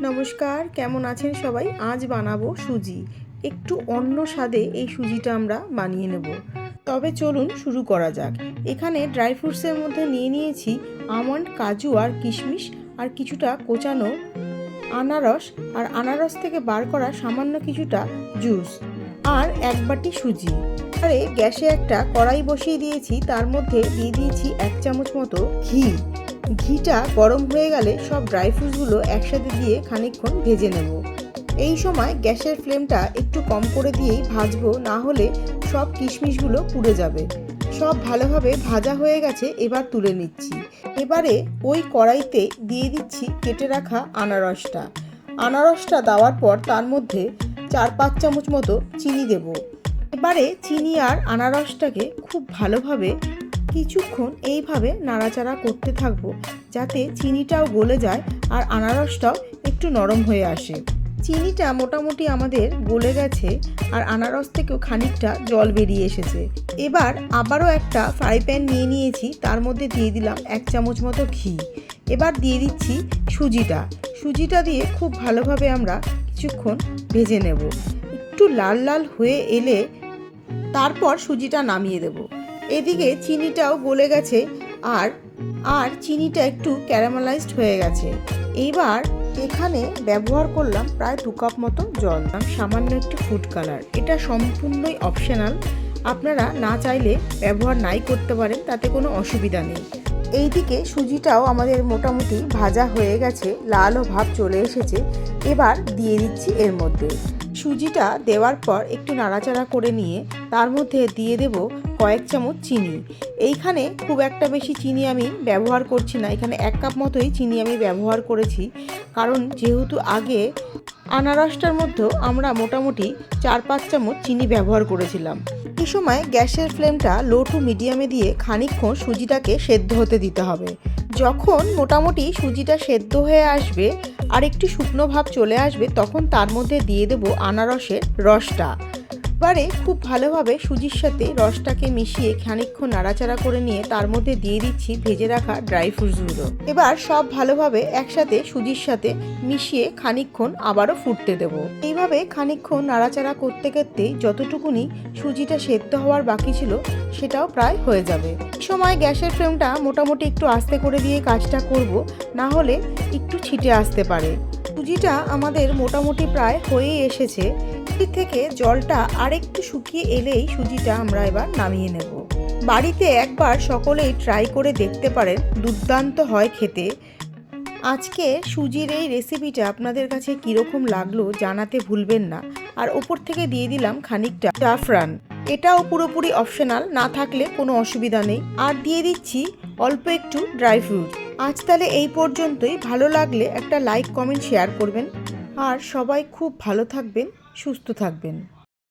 নমস্কার, কেমন আছেন সবাই? আজ বানাবো সুজি। একটু অন্য স্বাদে এই সুজিটা আমরা বানিয়ে নেব। তবে চলুন শুরু করা যাক। এখানে ড্রাই ফ্রুটসের মধ্যে নিয়ে নিয়েছি আমন্ড, কাজু আর কিশমিশ আর কিছুটা কোচানো আনারস আর আনারস থেকে বার করা সামান্য কিছুটা জুস আর এক বাটি সুজি। আরে, গ্যাসে একটা কড়াই বসিয়ে দিয়েছি, তার মধ্যে দিয়ে দিয়েছি এক চামচ মতো ঘি। ঘিটা গরম হয়ে গেলে সব ড্রাই ফ্রুটসগুলো একসাথে দিয়ে খানিকক্ষণ ভেজে নেব। এই সময় গ্যাসের ফ্লেমটা একটু কম করে দিয়েই ভাজবো, না হলে সব কিশমিশগুলো পুড়ে যাবে। সব ভালোভাবে ভাজা হয়ে গেছে, এবার তুলে নিচ্ছি। এবারে ওই কড়াইতে দিয়ে দিচ্ছি কেটে রাখা আনারসটা। আনারসটা দেওয়ার পর তার মধ্যে চার পাঁচ চামচ মতো চিনি দেব। এবারে চিনি আর আনারসটাকে খুব ভালোভাবে কিছুক্ষণ এইভাবে নাড়াচাড়া করতে থাকব যাতে চিনিটাও গলে যায় আর আনারসটাও একটু নরম হয়ে আসে। চিনিটা মোটামুটি আমাদের গলে গেছে আর আনারস থেকেও খানিকটা জল বেরিয়ে এসেছে। এবার আবারও একটা ফ্রাই প্যান নিয়ে নিয়েছি, তার মধ্যে দিয়ে দিলাম এক চামচ মতো ঘি। এবার দিয়ে দিচ্ছি সুজিটা। সুজিটা দিয়ে খুব ভালোভাবে আমরা কিছুক্ষণ ভেজে নেব। একটু লাল লাল হয়ে এলে তারপর সুজিটা নামিয়ে দেব। এদিকে চিনিটাও গলে গেছে আর আর চিনিটা একটু ক্যারামেলাইজড হয়ে গেছে। এইবার এখানে ব্যবহার করলাম প্রায় দু কাপ মতো জল। সামান্য একটু ফুড কালার। এটা সম্পূর্ণই অপশনাল। আপনারা না চাইলে ব্যবহার নাই করতে পারেন, তাতে কোনো অসুবিধা নেই। এইদিকে সুজিটাও আমাদের মোটামুটি ভাজা হয়ে গেছে, লালও ভাব চলে এসেছে। এবার দিয়ে দিচ্ছি এর মধ্যে। সুজিটা দেওয়ার পর একটু নাড়াচাড়া করে নিয়ে তার মধ্যে দিয়ে দেব কয়েক চামচ চিনি। এইখানে খুব একটা বেশি চিনি আমি ব্যবহার করছি না। এখানে এক কাপ মতোই চিনি আমি ব্যবহার করেছি। কারণ যেহেতু আগে আনারসটার মধ্যেও আমরা মোটামুটি চার পাঁচ চামচ চিনি ব্যবহার করেছিলাম। এই সময় গ্যাসের ফ্লেমটা লো টু মিডিয়ামে দিয়ে খানিকক্ষণ সুজিটাকে সেদ্ধ হতে দিতে হবে। যখন মোটামুটি সুজিটা সেদ্ধ হয়ে আসবে আর একটু শুকনো ভাব চলে আসবে, তখন তার মধ্যে দিয়ে দেবো আনারসের রসটা। এবারে খুব ভালোভাবে সুজির সাথে রসটাকে মিশিয়ে খানিকক্ষণ নাড়াচাড়া করে নিয়ে তার মধ্যে দিয়ে দিচ্ছি ভেজে রাখা ড্রাই ফ্রুটসগুলো। এবার সব ভালোভাবে একসাথে সুজির সাথে মিশিয়ে খানিকক্ষণ আবারও ফুটতে দেবো। এইভাবে খানিকক্ষণ নাড়াচাড়া করতে করতেই যতটুকুনি সুজিটা সেদ্ধ হওয়ার বাকি ছিল সেটাও প্রায় হয়ে যাবে। সময় গ্যাসের ফ্লেমটা মোটামুটি একটু আস্তে করে দিয়ে কাজটা করব, না হলে একটু ছিটে আসতে পারে। সুজিটা আমাদের মোটামুটি প্রায় হয়েই এসেছে। এর থেকে জলটা আরেকটু শুকিয়ে এলেই সুজিটা আমরা এবার নামিয়ে নেব। বাড়িতে একবার সকলেই ট্রাই করে দেখতে পারেন, দুর্দান্ত হয় খেতে। আজকে সুজির এই রেসিপিটা আপনাদের কাছে কীরকম লাগল জানাতে ভুলবেন না। আর ওপর থেকে দিয়ে দিলাম খানিকটা জাফরান। এটাও পুরোপুরি অপশনাল না থাকলে কোনো অসুবিধা নেই। আর দিয়ে দিচ্ছি অল্প একটু ড্রাই ফ্রুট। আজ তাহলে এই পর্যন্তই। ভালো লাগলে একটা লাইক, কমেন্ট, শেয়ার করবেন। আর সবাই খুব ভালো থাকবেন, সুস্থ থাকবেন।